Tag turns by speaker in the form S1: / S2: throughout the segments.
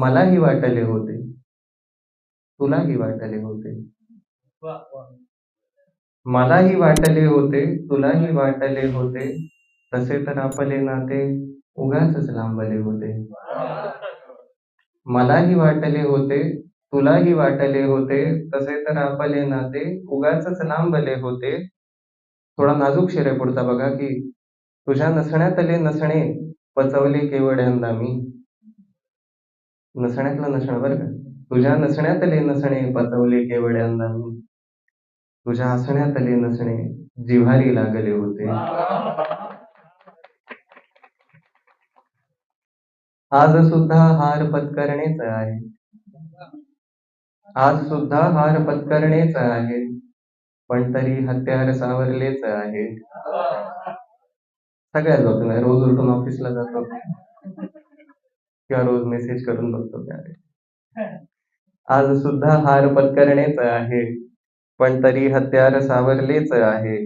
S1: मलाही वाटले होते. तुलाही वाटले होते. मलाही वाटले होते तुलाही वाटले होते. तसे तर आपले नाते उगाचच लांबले होते. मलाही वाटले होते तुलाही वाटले होते. तसे तर आपले नाते उगाचच लांबले होते. थोडा नाजूक शिरे पुढचा बघा की तुझ्या नसण्यातले नसणे पचवले केवढ्यांदा मी. नसण्यातलं नसणं बरं का. तुझ्या नसण्यातले नसणे पचवले केवड्यांना मी तुझ्या हसण्यातले नसणे जिव्हारी लागले होते. आज सुद्धा हार पत्करणेच आहे. आज सुद्धा हार पत्करणेच आहे. पण तरी हत्यार सावरलेच आहे. सगळ्याच बाबतीत रोज उठून ऑफिसला जातो. किंवा रोज मेसेज करून बघतो त्यावेळी आज सुद्धा हार पत्करणेच आहे पण तरी हत्यार सावरलेच आहे.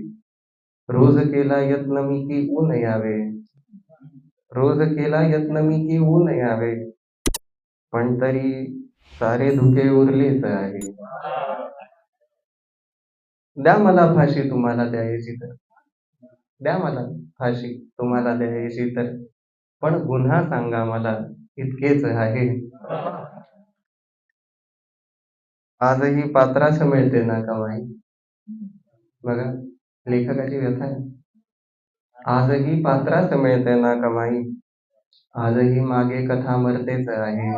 S1: रोज केला यत्न मी की ऊन यावे. रोज केला यत्न मी की ऊन यावे. पण तरी सारे धुके उरलेच आहे. द्या मला फाशी तुम्हाला द्यायची तर. द्या मला फाशी तुम्हाला द्यायची तर. पण गुन्हा सांगा मला. इतकेच आहे. आजही पात्रास मिळते ना कमाई बघा लेखकाची व्यथा आहे. आजही पात्रास मिळते ना कमाई आजही मागे कथा मरतेच आहे.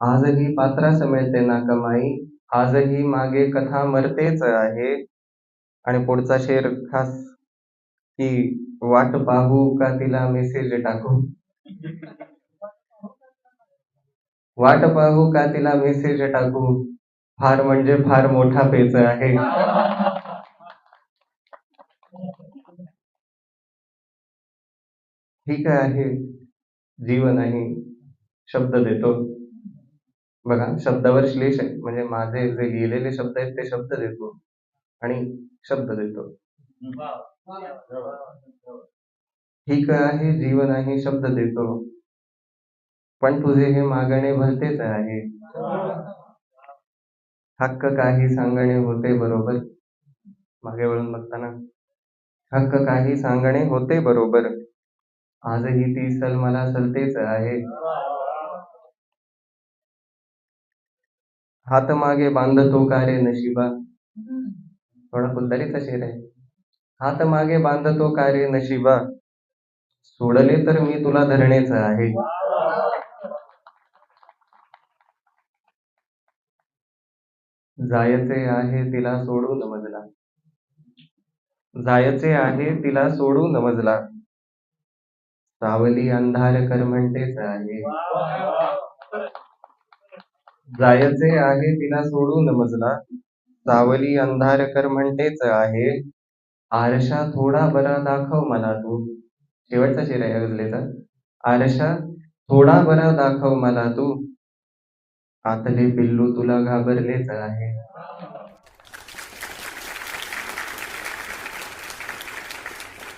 S1: आजही पात्रास मिळते ना कमाई आजही मागे कथा मरतेच आहे. आणि पुढचा शेर खास की वाट पाहू का तिला मेसेज टाकू? वाट पाहू का तिला मेसेज टाकू? फार म्हणजे फार मोठा पेच आहे. ठीक आहे. जीवन आहे. शब्द देतो. बघा शब्दावर श्लेष आहे. म्हणजे माझे जे लिहिलेले शब्द आहेत ते शब्द देतो. आणि शब्द देतो. ठीक आहे जीवन आहे शब्द देतो. पण तुझे हे मागणे भलतेच आहे. हक्क काही सांगणे होते बरोबर. मागे वळून बघताना. हक्क काही सांगणे होते बरोबर. आजही ती सल मला सलतेच आहे. हात मागे बांधतो का रे नशिबा. थोडा कुलदारीचा शेर आहे हात मागे बांधतो का रे नशिबा. सोडले तर मी तुला धरणेच आहे. जायचे आहे तिला सोडून मजला. जायचे आहे तिला सोडून मजला. सावली अंधार कर म्हणतेच आहे. जायचे आहे तिला सोडून मजला. सावली अंधार कर म्हणतेच आहे. आरशा थोडा बरा दाखव मला तू. शेवटचा शेर आहे गजलेचा आरशा थोडा बरा दाखव मला तू. आतले पिल्लू तुला घाबरलेच आहे.